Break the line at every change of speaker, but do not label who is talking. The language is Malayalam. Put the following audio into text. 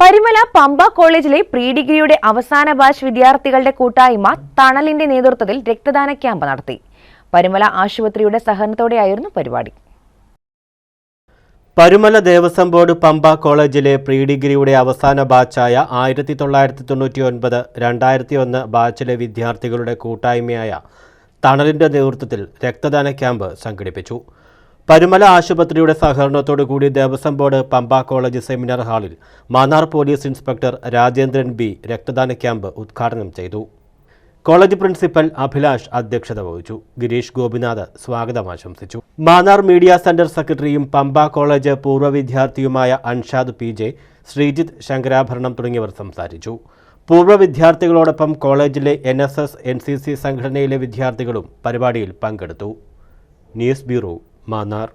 പരിമല പമ്പ കോളേജിലെ പ്രീ ഡിഗ്രിയുടെ അവസാന ബാച്ച് വിദ്യാർത്ഥികളുടെ കൂട്ടായ്മ തണലിന്റെ നേതൃത്വത്തിൽ രക്തദാന ക്യാമ്പ് നടത്തി. പരിമല ആശുപത്രിയുടെ സഹകരണത്തോടെയായിരുന്നു പരിപാടി.
പരുമല ദേവസ്വം ബോർഡ് പമ്പ കോളേജിലെ പ്രീ ഡിഗ്രിയുടെ അവസാന ബാച്ചായ ആയിരത്തി തൊള്ളായിരത്തി തൊണ്ണൂറ്റി ഒൻപത് രണ്ടായിരത്തി ഒന്ന് ബാച്ചിലെ വിദ്യാർത്ഥികളുടെ കൂട്ടായ്മയായ തണലിന്റെ നേതൃത്വത്തിൽ രക്തദാന ക്യാമ്പ് സംഘടിപ്പിച്ചു. പരുമല ആശുപത്രിയുടെ സഹകരണത്തോടു കൂടി Devaswom board Pampa college seminar ഹാളിൽ Mannar police inspector Rajendran B രക്തദാന ക്യാമ്പ് ഉദ്ഘാടനം ചെയ്തു. കോളേജ് പ്രിൻസിപ്പൽ അഭിലാഷ് അധ്യക്ഷത വഹിച്ചു. ഗിരീഷ് ഗോപിനാഥ് സ്വാഗതം ആശംസിച്ചു. മാന്നാർ മീഡിയ സെന്റർ സെക്രട്ടറിയും പമ്പ കോളേജ് പൂർവ വിദ്യാർത്ഥിയുമായ അൻഷാദ് പി ജെ ശ്രീജിത്ത് ശങ്കരാഭരണം തുടങ്ങിയവർ സംസാരിച്ചു. പൂർവ വിദ്യാർത്ഥികളോടൊപ്പം കോളേജിലെ N S S N C C സംഘടനയിലെ വിദ്യാർത്ഥികളും പരിപാടിയിൽ പങ്കെടുത്തു. News bureau Mannar